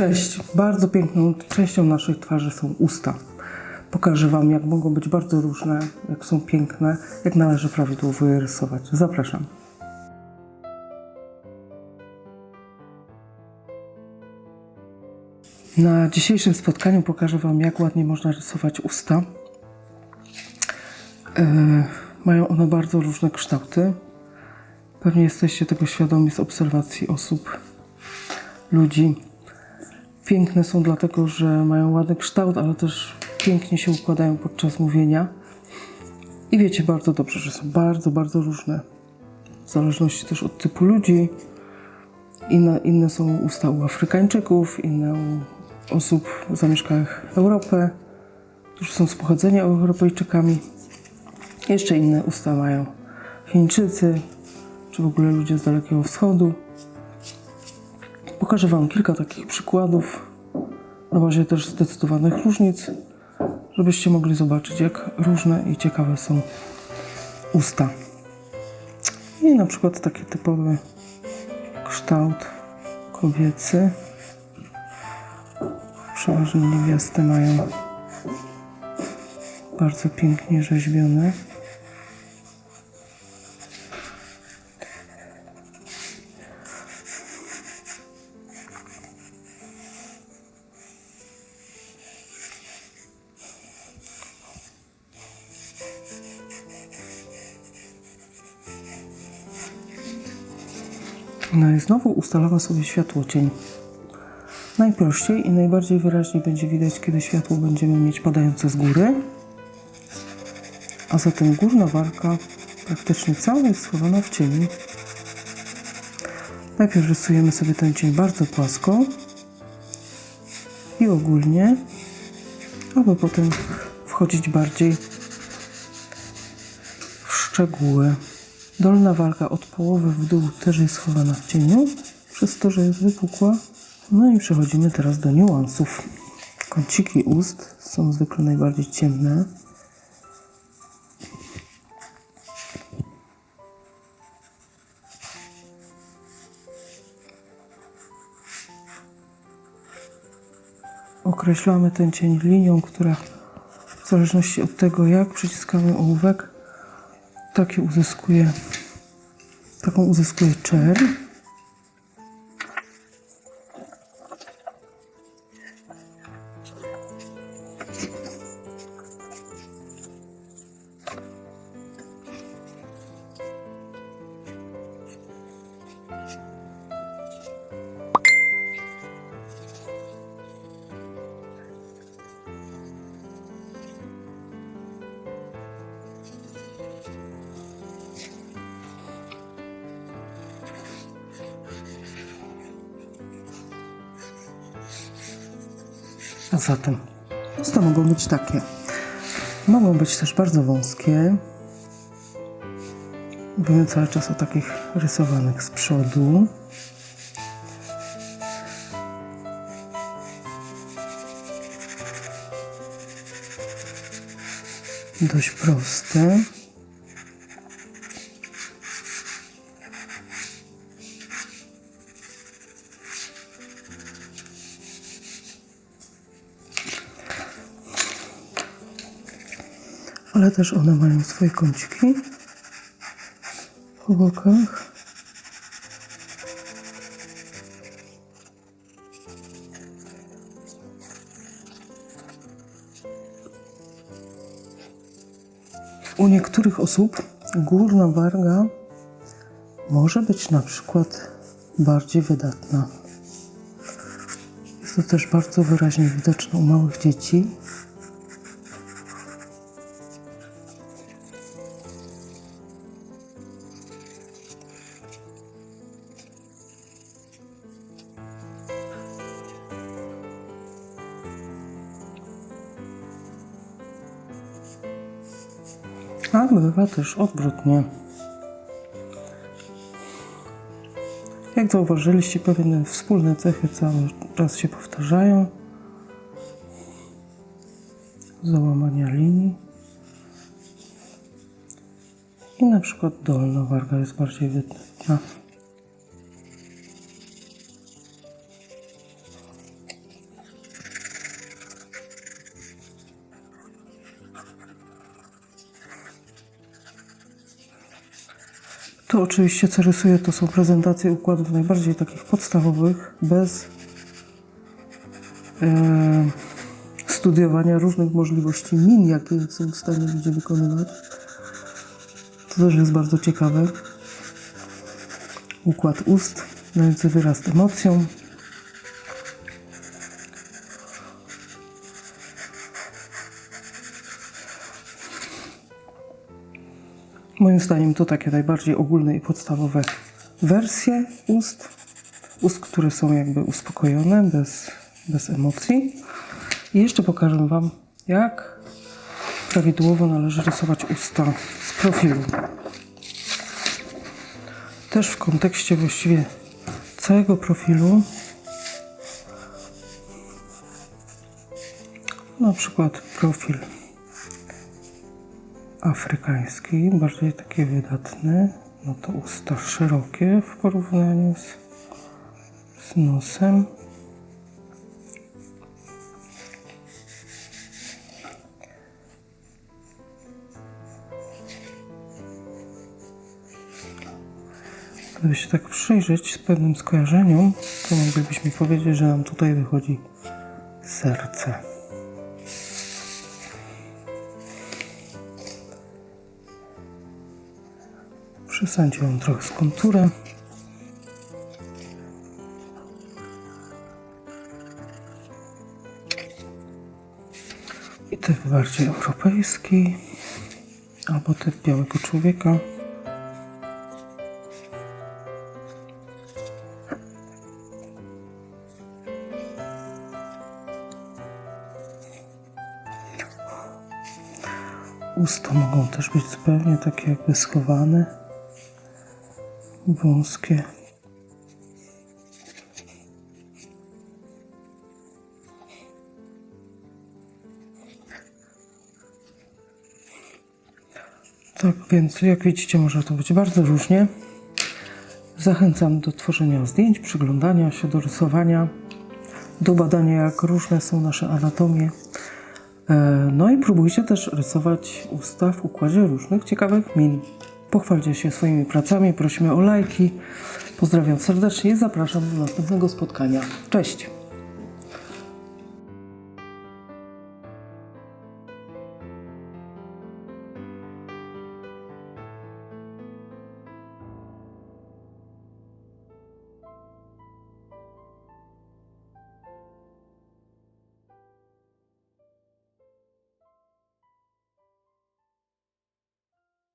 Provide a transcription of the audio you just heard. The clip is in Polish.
Cześć. Bardzo piękną częścią naszej twarzy są usta. Pokażę Wam, jak mogą być bardzo różne, jak są piękne, jak należy prawidłowo je rysować. Zapraszam. Na dzisiejszym spotkaniu pokażę Wam, jak ładnie można rysować usta. E, mają one bardzo różne kształty. Pewnie jesteście tego świadomi z obserwacji osób, ludzi. Piękne są dlatego, że mają ładny kształt, ale też pięknie się układają podczas mówienia. I wiecie bardzo dobrze, że są bardzo, bardzo różne. W zależności też od typu ludzi. Inne, inne są usta u Afrykańczyków, inne u osób zamieszkałych Europę, którzy są z pochodzenia Europejczykami. Jeszcze inne usta mają Chińczycy, czy w ogóle ludzie z Dalekiego Wschodu. Pokażę Wam kilka takich przykładów na bazie też zdecydowanych różnic, żebyście mogli zobaczyć, jak różne i ciekawe są usta. I na przykład taki typowy kształt kobiecy. Przeważnie niewiasty mają bardzo pięknie rzeźbione. No i znowu ustalała sobie światło cień. Najprościej i najbardziej wyraźnie będzie widać, kiedy światło będziemy mieć padające z góry. A zatem górna warka praktycznie cała jest schowana w cieniu. Najpierw rysujemy sobie ten cień bardzo płasko i ogólnie, aby potem wchodzić bardziej szczegóły. Dolna warga od połowy w dół też jest schowana w cieniu, przez to, że jest wypukła. No i przechodzimy teraz do niuansów. Kąciki ust są zwykle najbardziej ciemne. Określamy ten cień linią, która w zależności od tego, jak przyciskamy ołówek, taki uzyskuje, taką uzyskuje czerń. A zatem usta mogą być takie. Mogą być też bardzo wąskie. Mówimy cały czas o takich rysowanych z przodu. Dość proste. Ale też one mają swoje kąciki po bokach. U niektórych osób górna warga może być na przykład bardziej wydatna. Jest to też bardzo wyraźnie widoczne u małych dzieci, A bywa też odwrotnie. Jak zauważyliście, pewne wspólne cechy cały czas się powtarzają. Załamania linii. I na przykład dolna warga jest bardziej wytyczna. To oczywiście, co rysuję, to są prezentacje układów najbardziej takich podstawowych, bez e, studiowania różnych możliwości min, jakie są w stanie ludzie wykonywać. To też jest bardzo ciekawe. Układ ust, dający wyraz emocjom. Moim zdaniem to takie najbardziej ogólne i podstawowe wersje ust. Ust, które są jakby uspokojone, bez, bez emocji. I jeszcze pokażę Wam, jak prawidłowo należy rysować usta z profilu. Też w kontekście właściwie całego profilu. Na przykład profil afrykański, bardziej taki wydatny. No to usta szerokie w porównaniu z, z nosem. Gdyby się tak przyjrzeć z pewnym skojarzeniem, to moglibyśmy powiedzieć, że nam tutaj wychodzi serce. Przesadziłem trochę z konturem. I typ bardziej europejski, albo typ białego człowieka. Usta mogą też być zupełnie takie jakby schowane, wąskie. Tak więc, jak widzicie, może to być bardzo różnie. Zachęcam do tworzenia zdjęć, przyglądania się, do rysowania, do badania, jak różne są nasze anatomie. E, No i próbujcie też rysować usta w układzie różnych ciekawych min. Pochwalcie się swoimi pracami, prosimy o lajki. Pozdrawiam serdecznie i zapraszam do następnego spotkania. Cześć!